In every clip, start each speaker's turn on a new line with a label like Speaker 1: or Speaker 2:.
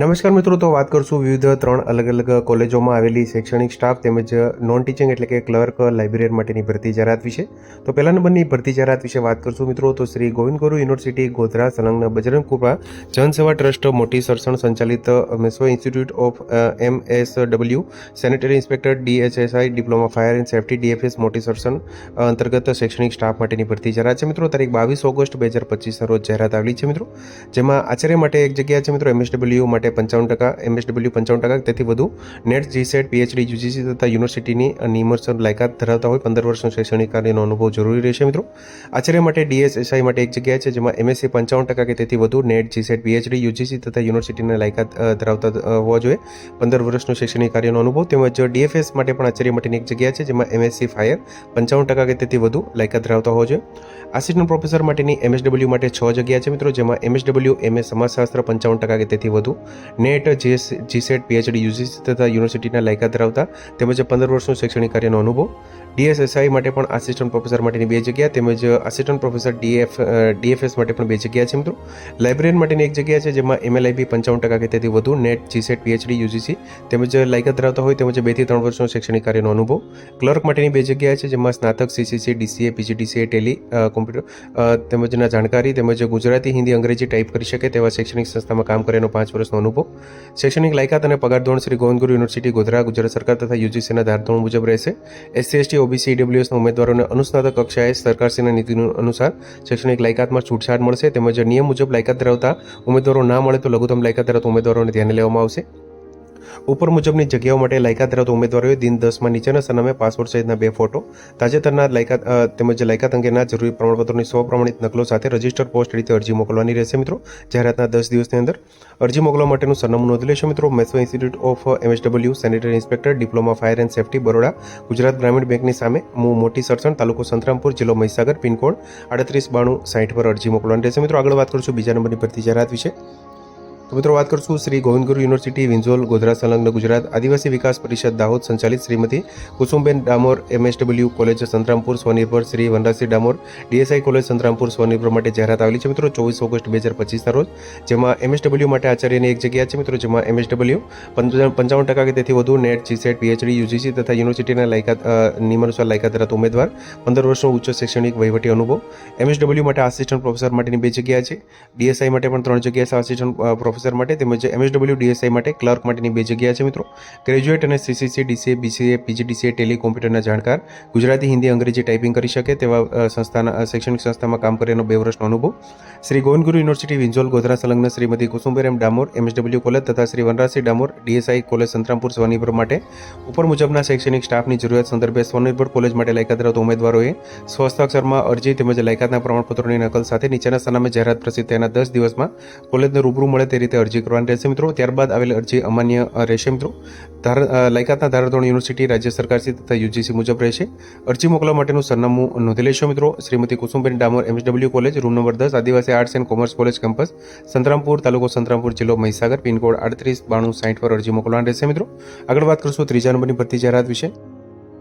Speaker 1: નમસ્કાર મિત્રો, તો વાત કરશું વિવિધ ત્રણ અલગ અલગ કોલેજોમાં આવેલી શૈક્ષણિક સ્ટાફ તેમજ નોન ટીચિંગ એટલે કે ક્લર્ક લાઇબ્રેરિયન માટેની ભરતી જાહેરાત વિશે. તો પહેલા નંબરની ભરતી જાહેરાત વિશે વાત કરશું મિત્રો, તો શ્રી ગોવિંદ ગુરુ યુનિવર્સિટી, ગોધરા, સંલગ્ન બજરંગ કૃપા જનસેવા ટ્રસ્ટ, મોટી સરસણ સંચાલિત meso institute of M, S, W, sanitary inspector DHSI diploma fire and safety DFS Moti Sarsan અંતર્ગત શૈક્ષણિક સ્ટાફ માટેની ભરતી જાહેરાત છે મિત્રો. તારીખ બાવીસ ઓગસ્ટ બે હજાર પચીસના રોજ જાહેરાત આવેલી છે મિત્રો. જેમાં આચાર્ય માટે એક જગ્યા છે મિત્રો એમએસડબલ્યુ માટે પંચાવન ટકા એમએસડબલ્યુ પંચાવન ટકા, તેથી વધુ નેટ જીસેટ પીએચડી યુજીસી તથા યુનિવર્સિટીની નિમર્સન લાયકાત ધરાવતા હોય પંદર વર્ષનો શૈક્ષણિક કાર્યનો અનુભવ જરૂરી રહેશે મિત્રો. આચાર્ય માટે ડીએસએસઆઈ માટે એક જગ્યા છે જેમાં એમએસસી પંચાવન ટકા કે તેથી વધુ નેટ જીસેટ પીએચડી યુજીસી તથા યુનિવર્સિટીના લાયકાત ધરાવતા હોવા જોઈએ પંદર વર્ષનો શૈક્ષણિક કાર્યનો અનુભવ. તેમજ ડીએફએસ માટે પણ આચાર્ય માટેની એક જગ્યા છે જેમાં એમએસસી ફાયર પંચાવન ટકા કે તેથી વધુ લાયકાત ધરાવતા હોવા જોઈએ. આસિસ્ટન્ટ પ્રોફેસર માટેની એમએસડબલ્યુ માટે છ જગ્યા છે મિત્રો, જેમાં એમએસડબલ્યુ એમએ સમાજશાસ્ત્ર પંચાવન ટકા કે તેથી વધુ NET, JS, GSET, PhD, UGC તથા યુનિવર્સિટીના લાયકાત ધરાવતા તેમજ પંદર વર્ષનો શૈક્ષણિક કાર્યનો અનુભવ. ડીએસએસઆઈ માટે પણ આસિસ્ટન્ટ પ્રોફેસર માટેની બે જગ્યા, તેમજ આસિસ્ટન્ટ પ્રોફેસર ડીએફ ડીએફએસ માટે પણ બે જગ્યા છે મિત્રો. લાઇબ્રેરિયન માટેની એક જગ્યા છે, જેમાં એમએલઆઈબી પંચાવન ટકા કે તેથી વધુ નેટ જીસેટ પીએચડી યુજીસી તેમજ લાયકાત ધરાવતા હોય તેમજ બેથી ત્રણ વર્ષનો શૈક્ષણિક કાર્યનો અનુભવ. ક્લર્ક માટેની બે જગ્યા છે, જેમાં સ્નાતક CCC DCA PGDCA Tally computer તેમજના જાણકારી તેમજ ગુજરાતી, હિન્દી, અંગ્રેજી ટાઈપ કરી શકે તેવા શૈક્ષણિક સંસ્થામાં કામ કરેલો પાંચ વર્ષનો અનુભવ. શૈક્ષણિક લાયકાત અને પગાર ધોરણ શ્રી ગોવિંદગુરુ યુનિવર્સિટી ગોધરા, ગુજરાત સરકાર તથા યુજીસીના ધારધોરણ મુજબ રહેશે. એસસી એસટી ઓબીસી, ઈડબ્લ્યુએસના ઉમેદવારોને અનુસ્નાતક કક્ષાએ સરકારશ્રીના નીતિનું અનુસાર શૈક્ષણિક લાયકાતમાં છૂટછાટ મળશે, તેમજ નિયમ મુજબ લાયકાત ધરાવતા ઉમેદવારો ના મળે તો લઘુત્તમ લાયકાત ધરાવતા ઉમેદવારોને ધ્યાને લેવામાં આવશે. ઉપર મુજબની જગ્યાઓ માટે લાયકાત ધરાવતા ઉમેદવારોએ દિન દસમાં નીચેના સરનામે પાસપોર્ટ સહિતના બે ફોટો, તાજેતરના લાયકાત તેમજ લાયકાત અંગેના જરૂરી પ્રમાણપત્રોની સ્વપ્રમાણિત નકલો સાથે રજિસ્ટર પોસ્ટ રીતે અરજી મોકલવાની રહેશે મિત્રો. જાહેરાતના દસ દિવસની અંદર અરજી મોકલવા માટેનું સરનામું નોંધી લેશો મિત્રો. Meso institute of MSW sanitary inspector, diploma fire and safety, Baroda, Gujarat Gramin બેંકની સામે હું મોટી સરસણ, તાલુકો સંતરામપુર, જિલ્લો મહીસાગર, પિનકોડ આડત્રીસ બાણું સાઠ પર અરજી મોકલવાની રહેશે મિત્રો. આગળ વાત કરશું બીજા નંબરની ભરતી જાહેરાત વિશે. તો મિત્રો વાત કરશું શ્રી ગોવિંદગુરુ યુનિવર્સિટી વિંઝોલ ગોધરા સંલગ્ન ગુજરાત આદિવાસી વિકાસ પરિષદ દાહોદ સંચાલિત શ્રીમતી કુસુમબેન ડામોર એમએસડબલ્યુ કોલેજ સંતરામપુર સ્વનિર્ભર શ્રી વનરાજસિંહ ડામોર ડીએસઆઈ કોલેજ સંતરામપુર સ્વનિર્ભર માટે જાહેરાત આવેલી છે. મિત્રો ચોવીસ ઓગસ્ટ બે હજાર પચીસના રોજ જેમાં એમએસડબલ્યુ માટે આચાર્યની એક જગ્યા છે. મિત્રો જેમાં એમએસડબલ્યુ પંચાવન ટકા કે તેથી વધુ નેટ જીસેટ પીએચડી યુજીસી તથા યુનિવર્સિટીના લાયકાત નિયમાનુસાર લાયકાત ધરાવતા ઉમેદવાર પંદર વર્ષનો ઉચ્ચ શૈક્ષણિક વહીવટી અનુભવ. એમએસડબલ્યુ માટે આસિસ્ટન્ટ પ્રોફેસર માટેની બે જગ્યા છે. ડીએસઆઈ માટે પણ ત્રણ જગ્યા છે. આસિસ્ટન્ટ અ, પ્રોફેસર માટે તેમજ એમએસડબલ્યુ ડીએસઆઈ માટે ક્લર્ક માટેની બે જગ્યા છે મિત્રો. ગ્રેજ્યુએટ અને CCC DCA BCA PGDCA Tally જાણકાર. ગુજરાતી, હિન્દી, અંગ્રેજી ટાઈપિંગ કરી શકે તેવા સંસ્થાના શૈક્ષણિક સંસ્થામાં કામ કર્યાનો બે વર્ષનો અનુભવ. શ્રી ગોવિંદગુરુ યુનિવર્સિટી વિંજોલ ગોધરા, સંલગ્ન શ્રીમતી કુસુમબેન ડામોર એમએસડબલ્યુ કોલેજ તથા શ્રી વનરાજસિંહ ડામોર ડીએસઆઈ કોલેજ સંતરામપુર સ્વનિર્ભર માટે. ઉપર મુજબના શૈક્ષણિક સ્ટાફની જરૂરિયાત સંદર્ભે સ્વનિર્ભર કોલેજ માટે લાયકાત ધરાવતા ઉમેદવારોએ સ્વહસ્તાક્ષરમાં અરજી તેમજ લાયકાતના પ્રમાણપત્રોની નકલ સાથે નીચેના સરનામે જાહેરાત પ્રસિદ્ધ તેના દસ દિવસમાં કોલેજને રૂબરૂ મળે તે રીતે અરજી કરવાની રહેશે મિત્રો. ત્યારબાદ આવેલ અરજી અમાન્ય રહેશે મિત્રો. ધાર લાયકાતના ધારાધોરણ યુનિવર્સિટી રાજ્ય સરકારશ્રી તથા યુજીસી મુજબ રહેશે. અરજી મોકલવા માટેનું સરનામું નોંધી લેશો મિત્રો. Shrimati Kusumben Damor, MSW college, room number દસ, Adivasi arts and commerce college campus, Santrampur, તાલુકો સંતરામપુર જિલ્લો મહીસાગર, પિનકોડ આડત્રીસ બાણું સાઠ પર અરજી મોકલવાની રહેશે મિત્રો. આગળ વાત કરશું ત્રીજા નંબરની ભરતી જાહેરાત વિશે.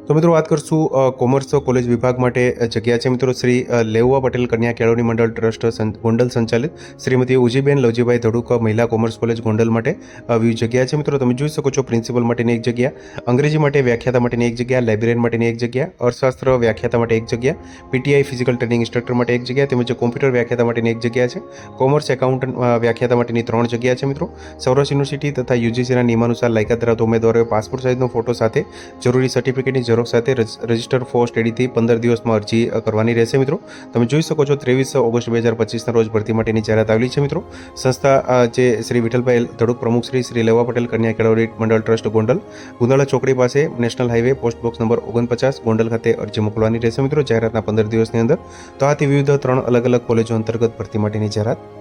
Speaker 1: તો મિત્રો વાત કરશું કોમર્સ કોલેજ વિભાગ માટે જગ્યા છે મિત્રો શ્રી લેઉવા પટેલ કન્યા કેળવણી મંડળ ટ્રસ્ટ ગોંડલ સંચાલિત. શ્રીમતી ઉજીબેન લવજીભાઈ ધડુક મહિલા કોમર્સ કોલેજ ગોંડલ માટે આવી જગ્યા છે મિત્રો. તમે જોઈ શકો છો, પ્રિન્સિપલ માટેની એક જગ્યા, અંગ્રેજી માટે વ્યાખ્યાતા માટેની એક જગ્યા, લાઇબ્રેરિયન માટેની એક જગ્યા, અર્થશાસ્ત્ર વ્યાખ્યાતા માટે એક જગ્યા, પીટીઆઈ ફિઝિકલ ટ્રેનિંગ ઇન્સ્ટ્રક્ટર માટે એક જગ્યા, તેમજ કોમ્પ્યુટર વ્યાખ્યાતા માટેની એક જગ્યા છે. કોમર્સ એકાઉન્ટન્ટ વ્યાખ્યાતા માટેની ત્રણ જગ્યા છે મિત્રો. સૌરાષ્ટ્ર યુનિવર્સિટી તથા યુજીસીના નિયમાનુસાર લાયકાત ધરાવતા ઉમેદવારોએ પાસપોર્ટ સાઇઝનો ફોટો સાથે જરૂરી સર્ટિફિકેટની ઝેરોક્ષ સાથે રજિસ્ટર ફોર સ્ટડીથી પંદર દિવસમાં અરજી કરવાની રહેશે મિત્રો. તમે જોઈ શકો છો ત્રેવીસ ઓગસ્ટ બે હજાર પચીસના રોજ ભરતી માટેની જાહેરાત આવેલી છે મિત્રો. સંસ્થા જે શ્રી વિઠ્ઠલભાઈ ધડુક પ્રમુખ શ્રી શ્રી લેવા પટેલ કન્યા કેળવણી મંડળ ટ્રસ્ટ ગોંડલ, ગુંદાળા ચોકડી પાસે national highway post box number ઓગણપચાસ ગોંડલ ખાતે અરજી મોકલવાની રહેશે મિત્રો જાહેરાતના પંદર દિવસની અંદર. તો આથી વિવિધ ત્રણ અલગ અલગ કોલેજો અંતર્ગત ભરતી માટેની જાહેરાત